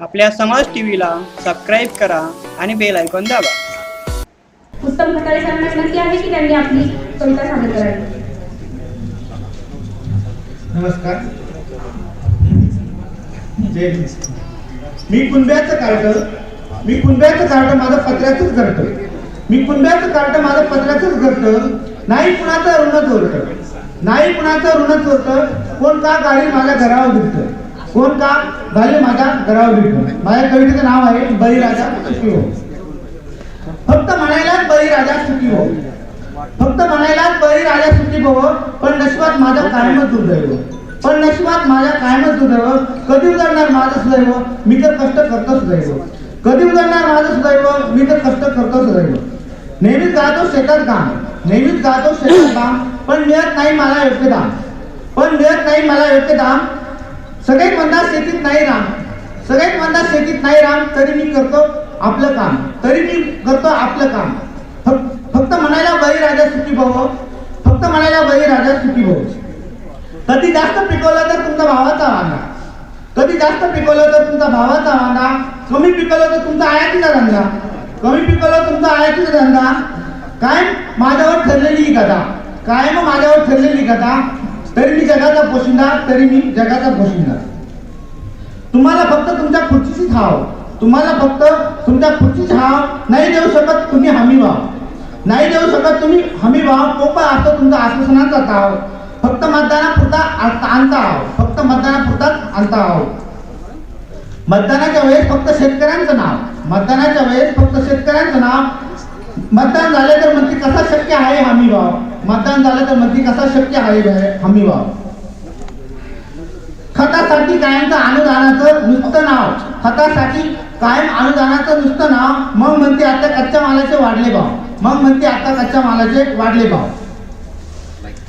आपल्या समाज टीव्हीला सबस्क्राईब करा आणि बेल आयकॉन दाबा. उत्तम खताळे सरांना विनंती आहे की त्यांनी आपली कविता सादर करावी नमस्कार. जय. मी कुंब्याचं कार्ट मी कुंब्याचं कार्ट माझं पत्र्याचंच घरट मी कुंब्याचं कार्ट माझं पत्र्याचंच घरट नाही कुणाचं ऋण चोरट नाही कुणाचं ऋण चोरट कोण का गाडी माझ्या घरावर भिडतं कोण का? झाले माझ्या घरावर भिडतं माझ्या कवितेचं नाव आहे बळीराजा सुखी हो. फक्त म्हणायलाच बळीराजा सुखी हो. फक्त म्हणायलाच बळीराजा सुखी हो पण नशिबात माझा कायमच दुर्दैव. पण नशिबात माझ्या कायमच दुर्दैव कधी उजळणार माझं सुदैव? मी तर कष्ट करतो सुदैव. कधी उजळणार माझं सुदैव? मी तर कष्ट करतो सुदैव. नेहमीच गातो शेतात काम नेहमीच गातो शेतात काम पण मिळत नाही मला योग्य दाम. पण मिळत नाही मला योग्य दाम सगळे म्हणतात शेतीत नाही राम. सगळेच म्हणतात शेतीत नाही राम तरी मी करतो आपलं काम. तरी मी करतो आपलं काम. फक्त म्हणायला बळीराजा सुखी भाऊ. फक्त म्हणायला बळीराजा सुखी भाऊ. कधी जास्त पिकवलं तर तुमचा भावाचा वांदा. कधी जास्त पिकवलं तर तुमचा भावाचा वांदा. कमी पिकवलं तर तुमचा आयातीचा धंदा. कमी पिकवलं तुमचा आयातीचा धंदा. काय माझ्यावर ठरलेली ही गदा कायम माझ्यावर ठरलेली कथा. तरी मी जगाचा पोशिंदा तरी मी जगाचा पोशिंदा तुम्हाला फक्त तुमच्या खुर्चीचीच हाव. तुम्हाला फक्त तुमच्या खुर्चीच हाव. नाही देऊ शकत तुम्ही हमी भाव. नाही देऊ शकत तुम्ही हमी भाव. पोपा असतो तुमचा आश्वासनाचा ताव फक्त मतदानापुरता आ- आणता आहो फक्त मतदानापुरताच आणता आहो मतदानाच्या वेळेस फक्त शेतकऱ्यांचं नाव. मतदानाच्या वेळेस फक्त शेतकऱ्यांचं नाव. मतदान झाले तर मंत्री कसा शक्य आहे हमी भाव मतदान झालं तर म्हणते कसा शक्य आहे हमी भाव. खतासाठी कायमचं अनुदानाचं नुसतं नाव. खतासाठी कायम अनुदानाचं नुसतं नाव. मग म्हणते आता कच्च्या मालाचे वाढले भाव. मग म्हणते आता कच्च्या मालाचे वाढले भाव.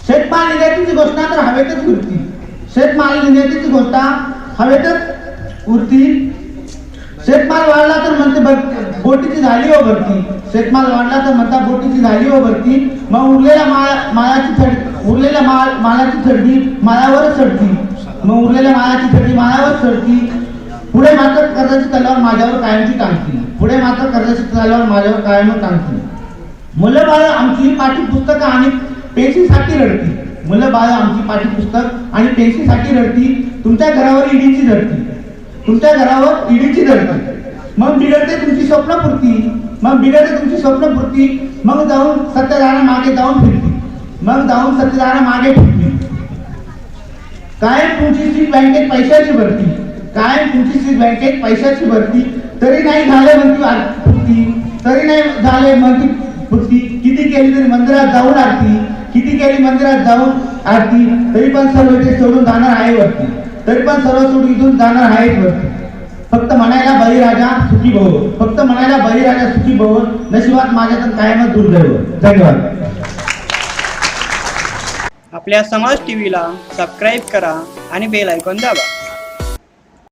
शेतमाल निर्यातीची घोषणा तर हवेतच उरती. शेतमाल निर्यातीची घोषणा हवेतच उरती. शेतमाल वाढला तर म्हणते भर- बोटीची झाली हो भरती. शेतमाल वाढला तर म्हणता बोटीची झाली हो भरती. मग उरलेल्या माळा माळाची थड उरलेल्या माळ मालाची थडगी माळावरच चढती. मग उरलेल्या माळाची थडगी मायावर चढती. पुढे मात्र कर्जाची तलावर माझ्यावर कायमची टांगती. पुढे मात्र कर्जाची तलावर माझ्यावर कायम टांगती. मुलं बाळ आमची पाठ्यपुस्तकं आणि पेशीसाठी रडती. मुलं बाळ आमची पाठ्यपुस्तक आणि पेशीसाठी रडती. तुमच्या घरावर ईडीची धडती तुमच्या घरावर ईडीची धडती मग बिघडते तुमची स्वप्नपूर्ती. मग बिघडते तुमची स्वप्नपूर्ती. मग जाऊन सत्यदारा मागे जाऊन फिरते. मग जाऊन सत्यदारा मागे फिरते. कायम तुमची सीट बँकेत पैशाची भरती. कायम तुमची सीट बँकेत पैशाची भरती. तरी नाही झाले म्हणती आरती. तरी नाही झाले म्हणती पूर्ती किती केली तरी मंदिरात जाऊन आरती. किती केली मंदिरात जाऊन आरती. तरी पण सर्व इथे सोडून जाणार आहे वरती. तरी पण सर्व सोडून इथून जाणार आहे वरती. फक्त म्हणायला बळीराजा सुखी भव. फक्त म्हणायला बळीराजा सुखी भव. नशिबात माझ्या तर कायमच दुर्दैव. धन्यवाद. आपल्या समाज टीव्हीला सबस्क्राईब करा आणि बेल ऐकून दाबा.